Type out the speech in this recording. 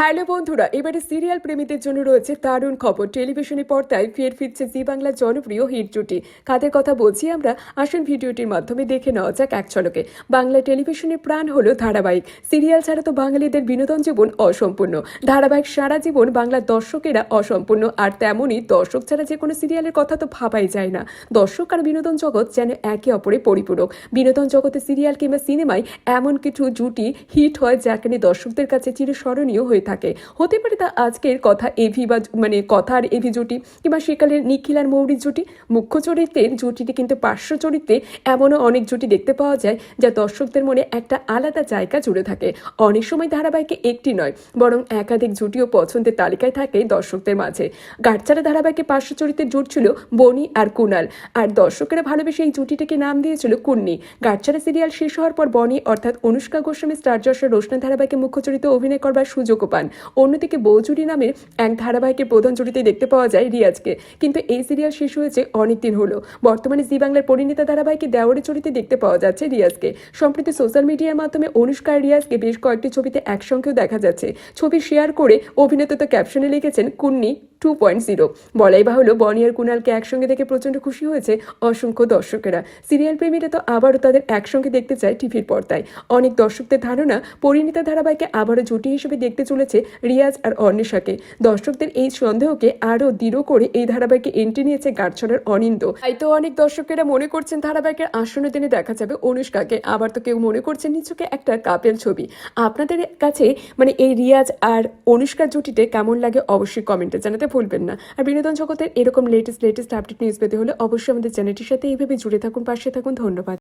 Hello বন্ধুরা, এবারে serial প্রেমীদের জন্য রয়েছে দারুণ খবর। টেলিভিশনে পর্দায় ফের ফিরছে জি বাংলার জনপ্রিয় হিট জুটি। কাদের কথা বলছি আমরা? আসুন ভিডিওটির মাধ্যমে দেখে নেওয়া যাক এক ঝলকে। বাংলা টেলিভিশনের প্রাণ হলো ধারাবাহিক। সিরিয়াল ছাড়া তো বাঙালিদের বিনোদন জীবন অসম্পূর্ণ। ধারাবাহিক সারা জীবন বাংলার দর্শকেরা অসম্পূর্ণ, আর তেমনই দর্শক ছাড়া যে কোনো সিরিয়ালের কথা তো ভাবাই যায় না। দর্শক আর বিনোদন জগৎ যেন একে অপরে পরিপূরক। বিনোদন জগতে সিরিয়াল কিংবা সিনেমায় এমন কিছু জুটি হিট হয় যা কিনা দর্শকদের কাছে চিরস্মরণীয় হয়ে থাকে। হতে পারে তা আজকের কথা এভি বা মানে কথার এভি জুটি কিংবা সেকালের নিখিল আর মৌরির জুটি। মুখ্য চরিত্রের জুটিটি কিন্তু পার্শ্ব চরিত্রে এমনও অনেক জুটি দেখতে পাওয়া যায় যা দর্শকদের মনে একটা আলাদা জায়গা জুড়ে থাকে। অনেক সময় ধারাবাহিকে একটি নয়, বরং একাধিক জুটিও পছন্দের তালিকায় থাকে দর্শকদের মাঝে। গাঢ়চারা ধারাবাহিকে পার্শ্ব চরিত্রের জুট ছিল বনি আর কুনাল, আর দর্শকেরা ভালোবেসে এই জুটিটিকে নাম দিয়েছিল কুন্নি। গাঢ়চারা সিরিয়াল শেষ হওয়ার পর বনি অর্থাৎ অনুষ্কা গোস্বামী, স্টার জলসার রোশনা ধারাবাহিকে মুখ্য চরিত্রে অভিনয় করবার সুযোগও পান। অন্যদিকে বৌজুরি নামের এক ধারাবাহিকের প্রধান জুড়িতে দেখতে পাওয়া যায় রিয়াজকে। কিন্তু এই সিরিয়াল শেষ হয়েছে অনেকদিন হলো। বর্তমানে জি বাংলার পরিণীতা ধারাবাহিকে দেওয়ারের চরিত্রে দেখতে পাওয়া যাচ্ছে রিয়াজকে। সম্প্রতি সোশ্যাল মিডিয়ার মাধ্যমে অনুষ্কা রিয়াজকে বেশ কয়েকটি ছবিতে একসঙ্গেও দেখা যাচ্ছে। ছবি শেয়ার করে অভিনেতা তো ক্যাপশনে লিখেছেন, কুন্নি টু পয়েন্ট জিরো বলাই বাহুলো বনি আর কুনালকে একসঙ্গে দেখে প্রচণ্ড খুশি হয়েছে অসংখ্য দর্শকেরা। সিরিয়াল প্রেমীরা তো আবারও তাদের একসঙ্গে দেখতে চায় টিভির পর্দায়। অনেক দর্শকদের ধারণা, পরিণীতা ধারাবাহিকে আবারও জুটি হিসেবে দেখতে চলেছে রিয়াজ আর অন্বেষাকে। দর্শকদের এই সন্দেহকে আরও দৃঢ় করে এই ধারাবাহিকে এন্ট্রি নিয়েছে গাঢ়ছড়ার অনিন্দ। তাই তো অনেক দর্শকেরা মনে করছেন ধারাবাহিকের আসন্ন দিনে দেখা যাবে অনুষ্কাকে। আবার তো কেউ মনে করছেন নিচুকে একটা কাপেল ছবি। আপনাদের কাছে মানে এই রিয়াজ আর অনুষ্কার জুটিতে কেমন লাগে অবশ্যই কমেন্টে জানাতে ভুলবেন না। আর বিনোদন জগতের এরকম লেটেস্ট লেটেস্ট আপডেট নিউজ পেতে হলে অবশ্যই আমাদের চ্যানেলটির সাথে এইভাবে জুড়ে থাকুন, পাশে থাকুন। ধন্যবাদ।